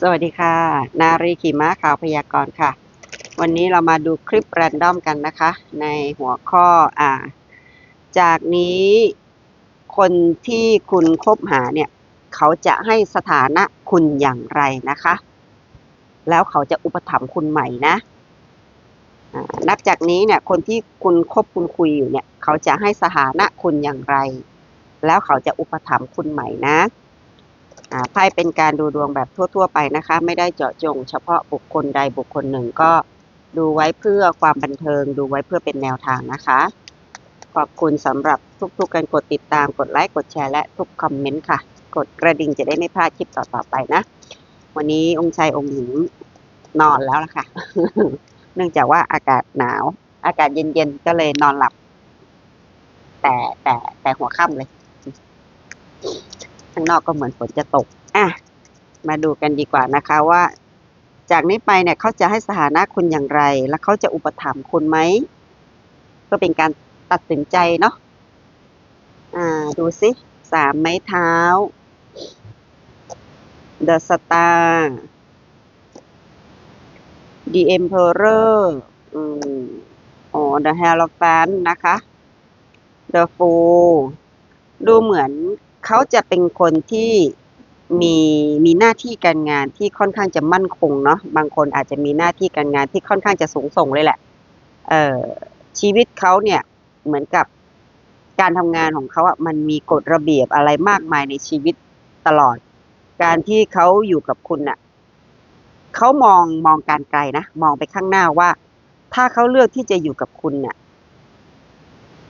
สวัสดีค่ะ นารีขี่ม้าข่าวพยากรณ์ค่ะ วันนี้เรามาดูคลิปแรนดอมกันนะคะ ในหัวข้ออ่า จากนี้คนที่คุณคบหาเนี่ย เขาจะให้สถานะคุณอย่างไรนะคะ แล้วเขาจะอุปถัมภ์คุณใหม่นะนับจากนี้เนี่ย คนที่คุณคบคุณคุยอยู่เนี่ย เขาจะให้สถานะคุณอย่างไร แล้วเขาจะอุปถัมภ์คุณใหม่นะไพ่เป็นการดูดวงแบบทั่ว ๆ ไปนะคะ ไม่ได้เจาะจง เฉพาะบุคคลใดบุคคลหนึ่งก็ดูไว้เพื่อความบันเทิง ดูไว้เพื่อเป็นแนวทางนะคะ ขอบคุณสำหรับทุกๆการกดติดตามกดไลค์กดแชร์และทุกคอมเมนต์ค่ะ กดกระดิ่งจะได้ไม่พลาดคลิปต่อๆไปนะ วันนี้องค์ชายองค์หญิงนอนแล้วล่ะค่ะเนื่องจากว่าอากาศหนาว อากาศเย็นๆก็เลยนอนหลับ แต่แต่แต่หัวค่ำเลย ข้างนอกก็เหมือนฝนจะตก อะ มาดูกันดีกว่านะคะว่า จากนี้ไปเนี่ยเขาจะให้สถานะคุณอย่างไร และเขาจะอุปถัมภ์คุณไหมเพื่อเป็นการตัดสินใจเนาะอ่า ดูสิสามไม้เท้า The Star The Emperor อืมอ๋อ The Hierophant นะคะ The Fool ดูเหมือน เขาจะเป็นคนที่มีมีหน้าที่การงานที่ค่อนข้างจะมั่นคงเนาะบางคนอาจจะมีหน้าที่การงานที่ค่อนข้างจะสูงส่งเลยแหละ เอ่อชีวิตเขาเนี่ยเหมือนกับการทำงานของเขาอะมันมีกฎระเบียบอะไรมากมายในชีวิตตลอด การที่เขาอยู่กับคุณน่ะเขามองมองการไกลนะมองไปข้างหน้าว่า ถ้าเขาเลือกที่จะอยู่กับคุณน่ะ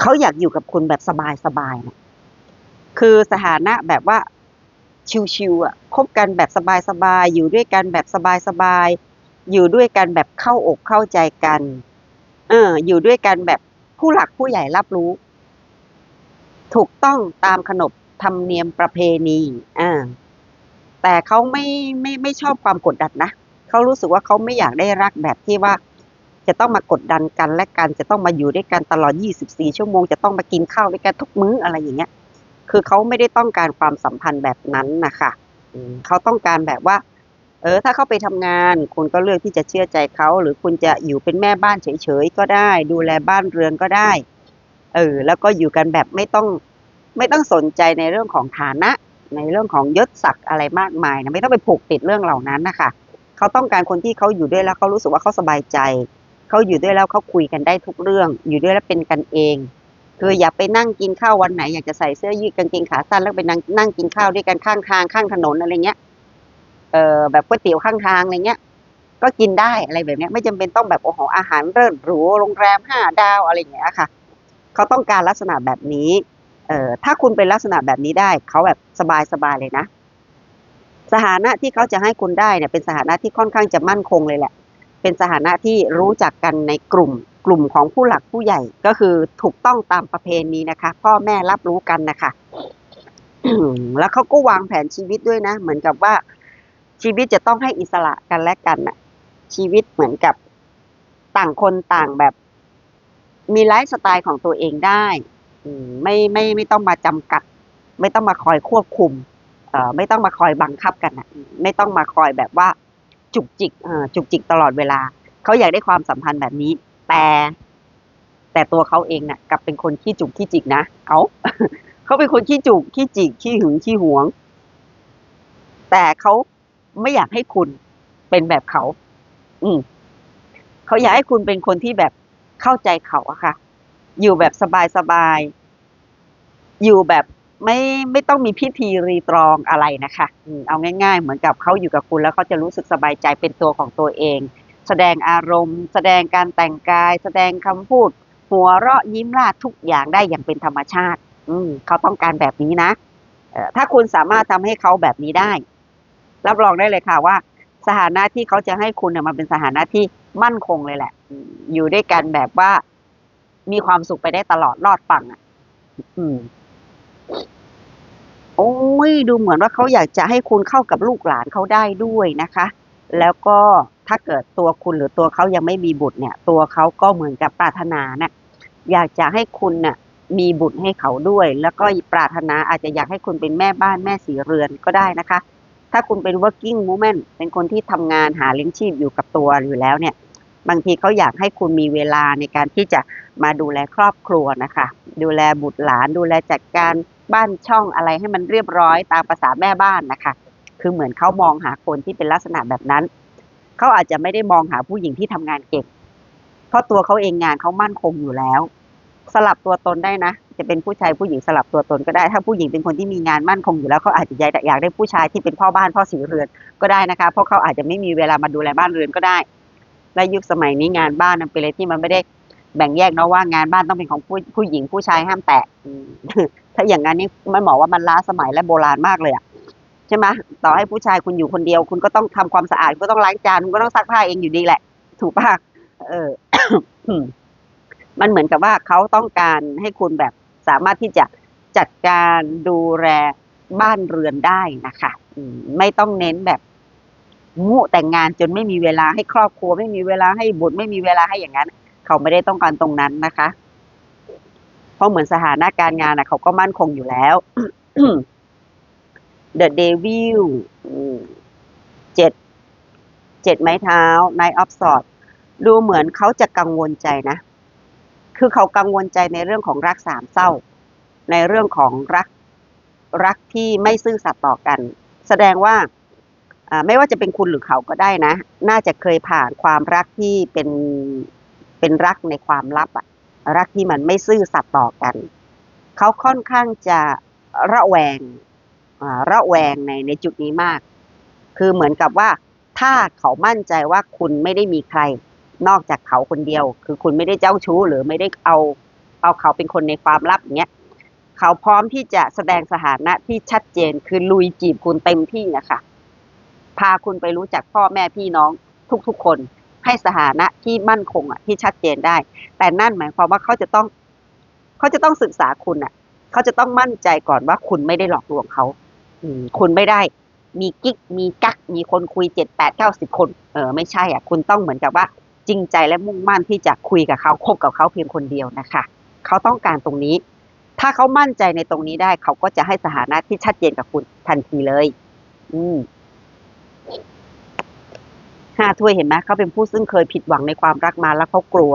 เขาอยากอยู่กับคุณแบบสบายๆนะ คือสถานะแบบว่าชิวๆอะคบกันแบบสบายๆอยู่ด้วยกันแบบสบายๆอยู่ด้วยกันแบบเข้าอกเข้าใจกัน เออ อยู่ด้วยกันแบบผู้หลักผู้ใหญ่รับรู้ ถูกต้องตามขนบธรรมเนียมประเพณีอ่าแต่เขาไม่ไม่ไม่ชอบความกดดันนะเขารู้สึกว่าเขาไม่อยากได้รักแบบที่ว่า จะต้องมากดดันกันและกัน จะต้องมาอยู่ด้วยกันตลอด 24 ชั่วโมง จะต้องมากินข้าวด้วยกันทุกมื้ออะไรอย่างเงี้ย คือเขาไม่ได้ต้องการความสัมพันธ์แบบนั้นนะคะเขาต้องการแบบว่า เออ ถ้าเขาไปทำงาน คุณก็เลือกที่จะเชื่อใจเขา หรือคุณจะอยู่เป็นแม่บ้านเฉยๆก็ได้ ดูแลบ้านเรือนก็ได้ เออ แล้วก็อยู่กันแบบไม่ต้องไม่ต้องสนใจในเรื่องของฐานะ ในเรื่องของยศศักดิ์อะไรมากมายนะไม่ต้องไปผูกติดเรื่องเหล่านั้นนะคะเขาต้องการคนที่เขาอยู่ด้วยแล้วเขารู้สึกว่าเขาสบายใจเขาอยู่ด้วยแล้วเขาคุยกันได้ทุกเรื่อง อยู่ด้วยแล้วเป็นกันเอง คืออย่าไปนั่งกินข้าววันไหนอยากจะใส่เสื้อยืดกางเกงขาสั้นแล้วไปนั่งนั่งกินข้าวด้วยกันข้างทางข้างถนนอะไรเงี้ย เออแบบก๋วยเตี๋ยวข้างทางอะไรเงี้ย ก็กินได้อะไรแบบเนี้ยไม่จำเป็นต้องแบบโอ้โหอาหารเลิศหรูโรงแรมห้าดาวอะไรอย่างเงี้ยค่ะ เขาต้องการลักษณะแบบนี้ เอ่อถ้าคุณเป็นลักษณะแบบนี้ได้ เขาแบบสบายสบายเลยนะ สถานะที่เขาจะให้คุณได้เนี่ยเป็นสถานะที่ค่อนข้างจะมั่นคงเลยแหละ เป็นสถานะที่รู้จักกันในกลุ่ม กลุ่มของผู้หลักผู้ใหญ่ก็คือถูกต้องตามประเพณีนะคะ พ่อแม่รับรู้กันนะคะแล้วเขาก็วางแผนชีวิตด้วยนะ เหมือนกับว่าชีวิตจะต้องให้อิสระกันและกันน่ะ ชีวิตเหมือนกับต่างคนต่างแบบ มีไลฟ์สไตล์ของตัวเองได้ไม่ไม่ไม่ต้องมาจำกัด ไม่ต้องมาคอยควบคุมไม่ต้องมาคอยบังคับกันนะไม่ต้องมาคอยแบบว่าจุกจิกจุกจิกตลอดเวลา เขาอยากได้ความสัมพันธ์แบบนี้ แต่ แต่ตัวเขาเองน่ะกลับเป็นคนขี้จุกขี้จิกนะเอาเขาเป็นคนขี้จุกขี้จิกขี้หึงขี้หวง แต่เขาไม่อยากให้คุณเป็นแบบเขา อืมเขาอยากให้คุณเป็นคนที่แบบเข้าใจเขาอะค่ะ อยู่แบบสบายๆ อยู่แบบไม่ไม่ต้องมีพิธีรีตรองอะไรนะคะอืมเอาง่าย ๆ เหมือนกับเขาอยู่กับคุณแล้วเขาจะรู้สึกสบายใจเป็นตัวของตัวเอง แสดงอารมณ์ แสดงการแต่งกาย แสดงคำพูด หัวเราะยิ้มล่าทุกอย่างได้อย่างเป็นธรรมชาติ อืมเขาต้องการแบบนี้นะถ้าคุณสามารถทำให้เขาแบบนี้ได้ รับรองได้เลยค่ะว่า สถานะที่เขาจะให้คุณเนี่ยมันเป็นสถานะที่มั่นคงเลยแหละอืมอยู่ด้วยกันแบบว่า มีความสุขไปได้ตลอดรอดฝั่งอะ อืมโอ้ยดูเหมือนว่าเขาอยากจะให้คุณเข้ากับลูกหลานเขาได้ด้วยนะคะ แล้วก็ ถ้าเกิดตัวคุณหรือตัวเขายังไม่มีบุตรเนี่ย ตัวเขาก็เหมือนกับปรารถนาเนี่ยอยากจะให้คุณเนี่ยมีบุตรให้เขาด้วย แล้วก็ปรารถนาอาจจะอยากให้คุณเป็นแม่บ้านแม่สีเรือนก็ได้นะคะ ถ้าคุณเป็น working woman เป็นคนที่ทำงานหาเลี้ยงชีพอยู่กับตัวอยู่แล้วเนี่ย บางทีเขาอยากให้คุณมีเวลาในการที่จะมาดูแลครอบครัวนะคะ ดูแลบุตรหลาน ดูแลจัดการบ้านช่องอะไรให้มันเรียบร้อยตามภาษาแม่บ้านนะคะ คือเหมือนเขามองหาคนที่เป็นลักษณะแบบนั้น เขาอาจจะไม่ได้มองหาผู้หญิงที่ทำงานเก่งเพราะตัวเขาเองงานเขามั่นคงอยู่แล้ว สลับตัวตนได้นะ จะเป็นผู้ชายผู้หญิงสลับตัวตนก็ได้ ถ้าผู้หญิงเป็นคนที่มีงานมั่นคงอยู่แล้วเขาอาจจะอยากได้ผู้ชายที่เป็นพ่อบ้านพ่อสีเรือนก็ได้นะคะ เพราะเขาอาจจะไม่มีเวลามาดูแลบ้านเรือนก็ได้ และยุคสมัยนี้งานบ้านมันเป็นอะไรที่มันไม่ได้แบ่งแยกเนาะว่างานบ้านต้องเป็นของผู้ผู้หญิงผู้ชายห้ามแตะถ้าอย่างนั้นนี่มันบอว่ามันล้าสมัยและโบราณมากเลยอะ ใช่ไหมต่อให้ผู้ชายคุณอยู่คนเดียว คุณก็ต้องทำความสะอาดคุณก็ต้องล้างจานคุณก็ต้องซักผ้าเองอยู่ดีแหละ ถูกปะเออ มันเหมือนกับว่าเขาต้องการให้คุณแบบสามารถที่จะจัดการดูแลบ้านเรือนได้นะคะไม่ต้องเน้นแบบมุแต่งงานจนไม่มีเวลาให้ครอบครัว ไม่มีเวลาให้บุตรไม่มีเวลาให้อย่างนั้น เขาไม่ได้ต้องการตรงนั้นนะคะ เพราะเหมือนสถานะการงานนะเขาก็มั่นคงอยู่แล้ว The Devil อืมเจ็ดเจ็ดไม้เท้า Nine of Swords ดูเหมือนเขาจะกังวลใจนะ คือเขากังวลใจในเรื่องของรักสามเศร้า ในเรื่องของรักรักที่ไม่ซื่อสัตย์ต่อกัน แสดงว่าไม่ว่าจะเป็นคุณหรือเขาก็ได้นะ น่าจะเคยผ่านความรักที่เป็นเป็นรักในความลับอะรักที่มันไม่ซื่อสัตย์ต่อกัน เขาค่อนข้างจะระแวง ระแวงในในจุดนี้มาก คือเหมือนกับว่าถ้าเขามั่นใจว่าคุณไม่ได้มีใคร นอกจากเขาคนเดียว คือคุณไม่ได้เจ้าชู้ หรือไม่ได้เอาเอาเขาเป็นคนในความลับอย่างเงี้ยเขาพร้อมที่จะแสดงสถานะที่ชัดเจนคือลุยจีบคุณเต็มที่นะคะพาคุณไปรู้จักพ่อแม่พี่น้องทุกๆคน ให้สถานะที่มั่นคงอะที่ชัดเจนได้ แต่นั่นหมายความว่าเขาจะต้อง เขาจะต้องศึกษาคุณอะเขาจะต้องมั่นใจก่อนว่าคุณไม่ได้หลอกลวงเขา คุณไม่ได้มีกิ๊กมีกักมีคนคุยเจ็ดแปดเก้าสิบคน เออไม่ใช่อะคุณต้องเหมือนกับว่าจริงใจและมุ่งมั่นที่จะคุยกับเขาคบกับเขาเพียงคนเดียวนะคะ เขาต้องการตรงนี้ ถ้าเขามั่นใจในตรงนี้ได้ เขาก็จะให้สถานะที่ชัดเจนกับคุณทันทีเลย อืมห้าถ้วยเห็นไหมเขาเป็นผู้ซึ่งเคยผิดหวังในความรักมาแล้วเขากลัว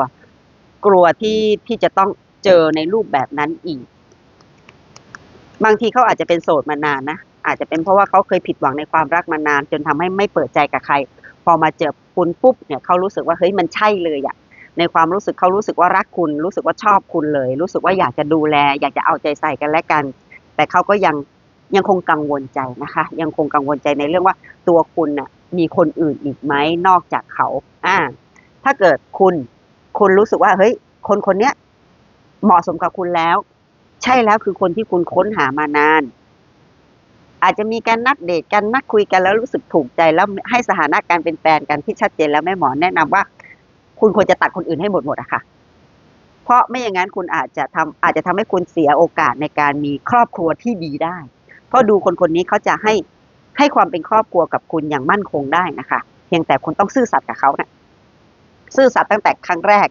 กลัวที่ที่จะต้องเจอในรูปแบบนั้นอีก บางทีเขาอาจจะเป็นโสดมานานนะ อาจจะเป็นเพราะว่าเขาเคยผิดหวังในความรักมานาน จนทำให้ไม่เปิดใจกับใคร พอมาเจอคุณปุ๊บเนี่ยเขารู้สึกว่าเฮ้ยมันใช่เลยอะในความรู้สึกเขารู้สึกว่ารักคุณ รู้สึกว่าชอบคุณเลย รู้สึกว่าอยากจะดูแล อยากจะเอาใจใส่กันและกัน แต่เขาก็ยังยังคงกังวลใจนะคะ ยังคงกังวลใจในเรื่องว่าตัวคุณน่ะมีคนอื่นอีกไหมนอกจากเขา อ่า ถ้าเกิดคุณคุณรู้สึกว่าเฮ้ย คนคนเนี้ยเหมาะสมกับคุณแล้ว ใช่แล้วคือคนที่คุณค้นหามานาน อาจจะมีการนัดเดทกันนัดคุยกันแล้วรู้สึกถูกใจแล้วให้สถานะการเป็นแฟนกันที่ชัดเจนแล้วแม่หมอแนะนำว่า คุณควรจะตัดคนอื่นให้หมดหมดอะค่ะ เพราะไม่อย่างนั้นคุณอาจจะทำอาจจะทำให้คุณเสียโอกาสในการมีครอบครัวที่ดีได้ เพราะดูคนคนนี้เขาจะให้ให้ความเป็นครอบครัวกับคุณอย่างมั่นคงได้นะคะ เพียงแต่คุณต้องซื่อสัตย์กับเขาเนะซื่อสัตย์ตั้งแต่ครั้งแรก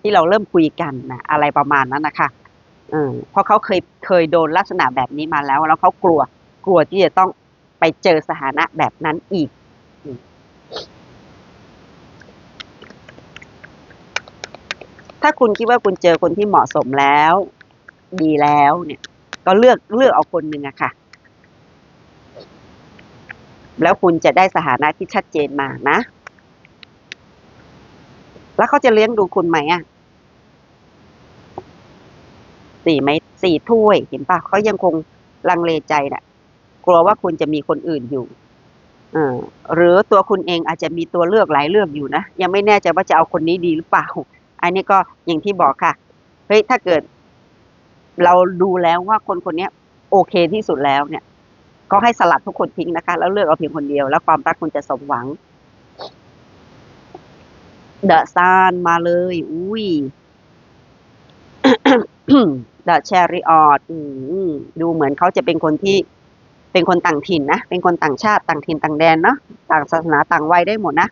ที่เราเริ่มคุยกันนะอะไรประมาณนั้นนะคะเพราะเขาเคยเคยโดนลักษณะแบบนี้มาแล้ว แล้วเขากลัว กลัวที่จะต้องไปเจอสถานะแบบนั้นอีก ถ้าคุณคิดว่าคุณเจอคนที่เหมาะสมแล้ว ดีแล้วเนี่ย ก็เลือกเลือกเอาคนหนึ่งอะค่ะ แล้วคุณจะได้สถานะที่ชัดเจนมานะ แล้วเขาจะเลี้ยงดูคุณไหมอะสี่ไหมสี่ถ้วยเห็นปะเขายังคงลังเลใจน่ะ กลัวว่าคุณจะมีคนอื่นอยู่อหรือตัวคุณเองอาจจะมีตัวเลือกหลายเลือกอยู่นะ ยังไม่แน่ใจว่าจะเอาคนนี้ดีหรือเปล่า อันนี้ก็อย่างที่บอกค่ะเฮ้ยถ้าเกิด เราดูแล้วว่าคนคนนี้โอเคที่สุดแล้วเนี่ย ก็ให้สลัดทุกคนทิ้งนะคะ แล้วเลือกเอาเพียงคนเดียว แล้วความรักคุณจะสมหวังเดอะซานมาเลย อุ้ยเดอะแชริออดดูเหมือนเขาจะเป็นคนที่ เป็นคนต่างถิ่นนะ เป็นคนต่างชาติต่างถิ่นต่างแดนเนาะ ต่างศาสนาต่างวัยได้หมดนะ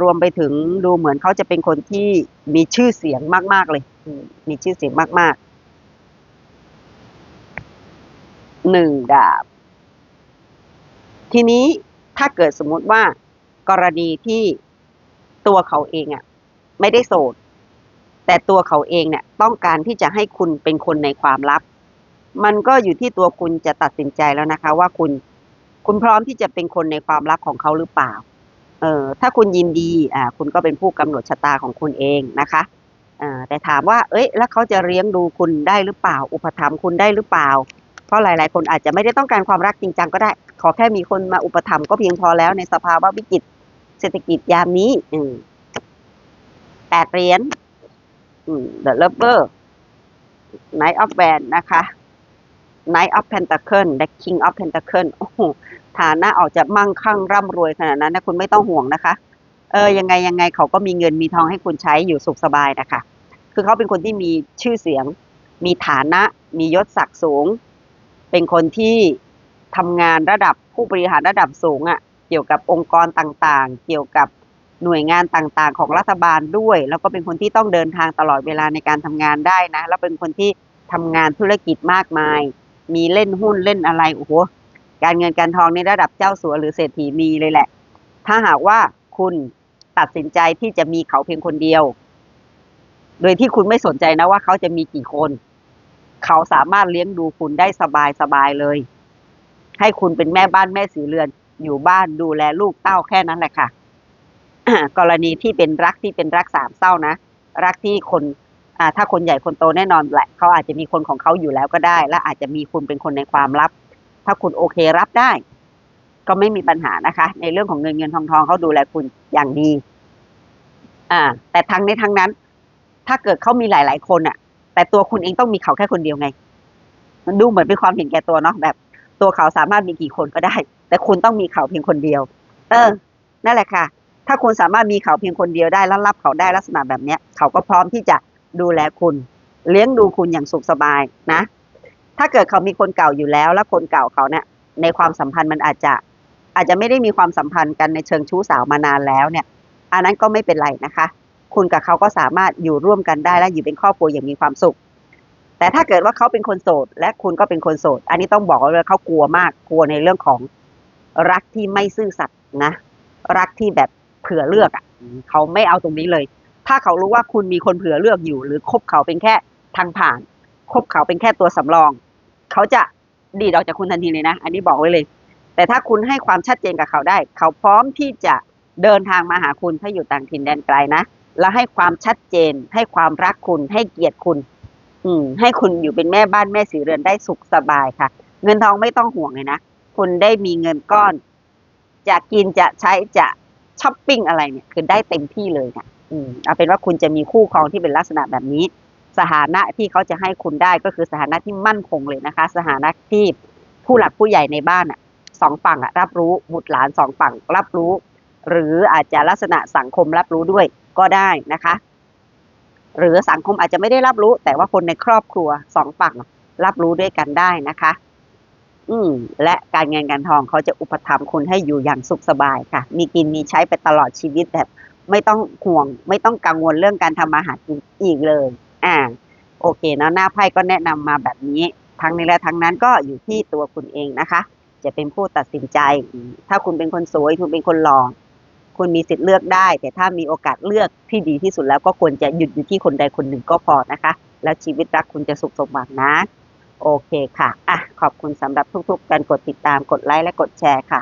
รวมไปถึงดูเหมือนเขาจะเป็นคนที่มีชื่อเสียงมาก ๆ เลย มีชื่อเสียงมากๆ หนึ่งดาบ ทีนี้ถ้าเกิดสมมุติว่ากรณีที่ตัวเขาเองอะ่ะ ไม่ได้โสด แต่ตัวเขาเองเนี่ยต้องการที่จะให้คุณเป็นคนในความลับ มันก็อยู่ที่ตัวคุณจะตัดสินใจแล้วนะคะ ว่าคุณคุณพร้อมที่จะเป็นคนในความลับของเขาหรือเปล่า เออถ้าคุณยินดีอ่าคุณก็เป็นผู้กำหนดชะตาของคุณเองนะคะอ่าแต่ถามว่า เอ้ย แล้วเขาจะเลี้ยงดูคุณได้หรือเปล่า อุปถัมภ์คุณได้หรือเปล่า เพราะหลาย ๆ คนอาจจะไม่ได้ต้องการความรักจริงจังก็ได้ ขอแค่มีคนมาอุปถัมภ์ก็เพียงพอแล้วในสภาวะวิกฤตเศรษฐกิจยามนี้อืมแปดเหรียญอืม The Lover Knight of Wands นะคะ Knight of Pentacle และ King of Pentacle โอ้โหฐานะออกจะมั่งคั่งร่ำรวยขนาดนั้นนะคุณไม่ต้องห่วงนะคะ เออยังไงยังไงเขาก็มีเงินมีทองให้คุณใช้อยู่สุขสบายนะคะ คือเขาเป็นคนที่มีชื่อเสียง มีฐานะ มียศศักดิ์สูง เป็นคนที่ทำงานระดับผู้บริหารระดับสูงอะ่ะ เกี่ยวกับองค์กรต่างๆ เกี่ยวกับหน่วยงานต่างๆ ของรัฐบาลด้วย แล้วก็เป็นคนที่ต้องเดินทางตลอดเวลาในการทำงานได้นะ แล้วเป็นคนที่ทำงานธุรกิจมากมาย มีเล่นหุ้นเล่นอะไรโอ้โหการเงินการทองในระดับเจ้าสัวหรือเศรษฐีมีเลยแหละ ถ้าหากว่าคุณตัดสินใจที่จะมีเขาเพียงคนเดียว โดยที่คุณไม่สนใจนะว่าเขาจะมีกี่คน เขาสามารถเลี้ยงดูคุณได้สบายสบายเลย ให้คุณเป็นแม่บ้านแม่สีเรือน อยู่บ้านดูแลลูกเต้าแค่นั้นแหละค่ะกรณีที่เป็นรักที่เป็นรักสามเศร้านะ รักที่คน ถ้าคนใหญ่คนโตแน่นอนแหละเขาอาจจะมีคนของเขาอยู่แล้วก็ได้ และอาจจะมีคุณเป็นคนในความลับ ถ้าคุณโอเครับได้ ก็ไม่มีปัญหานะคะ ในเรื่องของเงินเงินทองทองเขาดูแลคุณอย่างดี อ่า แต่ทั้งในทั้งนั้น ถ้าเกิดเขามีหลาย ๆ คนอะ แต่ตัวคุณเองต้องมีเขาแค่คนเดียวไง มันดูเหมือนเป็นความเห็นแก่ตัวเนาะแบบ ตัวเขาสามารถมีกี่คนก็ได้ แต่คุณต้องมีเขาเพียงคนเดียว เออ นั่นแหละค่ะ ถ้าคุณสามารถมีเขาเพียงคนเดียวได้แล้วรับเขาได้ลักษณะแบบเนี้ย เขาก็พร้อมที่จะ ดูแลคุณ เลี้ยงดูคุณอย่างสุขสบายนะ ถ้าเกิดเขามีคนเก่าอยู่แล้ว แล้วคนเก่าเขาเนี่ยในความสัมพันธ์มันอาจจะอาจจะไม่ได้มีความสัมพันธ์กันในเชิงชู้สาวมานานแล้วเนี่ย อันนั้นก็ไม่เป็นไรนะคะ คุณกับเขาก็สามารถอยู่ร่วมกันได้และอยู่เป็นครอบครัวอย่างมีความสุข แต่ถ้าเกิดว่าเขาเป็นคนโสด และคุณก็เป็นคนโสด อันนี้ต้องบอกเลยเขากลัวมากกลัวในเรื่องของรักที่ไม่ซื่อสัตย์นะ รักที่แบบเผื่อเลือกอะเขาไม่เอาตรงนี้เลย ถ้าเขารู้ว่าคุณมีคนเผื่อเลือกอยู่ หรือคบเขาเป็นแค่ทางผ่าน คบเขาเป็นแค่ตัวสำรอง เขาจะดีดออกจากคุณทันทีเลยนะ อันนี้บอกไว้เลย แต่ถ้าคุณให้ความชัดเจนกับเขาได้ เขาพร้อมที่จะเดินทางมาหาคุณถ้าอยู่ต่างถิ่นแดนไกลนะ แล้วให้ความชัดเจน ให้ความรักคุณ ให้เกียรติคุณ อืม ให้คุณอยู่เป็นแม่บ้านแม่สีเรือนได้สุขสบายค่ะ เงินทองไม่ต้องห่วงเลยนะ คุณได้มีเงินก้อน จะกินจะใช้จะช้อปปิ้งอะไรเนี่ย คือได้เต็มที่เลยค่ะ อืมเอาเป็นว่าคุณจะมีคู่ครองที่เป็นลักษณะแบบนี้ สถานะที่เขาจะให้คุณได้ก็คือสถานะที่มั่นคงเลยนะคะ สถานะที่ผู้หลักผู้ใหญ่ในบ้านอะสองฝั่งอะรับรู้บุตรหลานสองฝั่งรับรู้ หรืออาจจะลักษณะสังคมรับรู้ด้วยก็ได้นะคะ หรือสังคมอาจจะไม่ได้รับรู้ แต่ว่าคนในครอบครัวสองฝั่งรับรู้ด้วยกันได้นะคะ อืม และการเงินการทองเขาจะอุปถัมภ์คุณให้อยู่อย่างสุขสบายค่ะ มีกินมีใช้ไปตลอดชีวิตแบบ ไม่ต้องห่วง ไม่ต้องกังวลเรื่องการทำมาหากินอีกเลย อ่า โอเคเนอะหน้าไพ่ก็แนะนำมาแบบนี้ ทั้งนี้และทั้งนั้นก็อยู่ที่ตัวคุณเองนะคะ จะเป็นผู้ตัดสินใจ ถ้าคุณเป็นคนสวย คุณเป็นคนหล่อคุณมีสิทธิ์เลือกได้ แต่ถ้ามีโอกาสเลือกที่ดีที่สุดแล้วก็ควรจะหยุดอยู่ที่คนใดคนหนึ่งก็พอนะคะ แล้วชีวิตรักคุณจะสุขสมหวังนะ โอเคค่ะ อะ ขอบคุณสำหรับทุกๆ การกดติดตาม กดไลค์และกดแชร์ค่ะ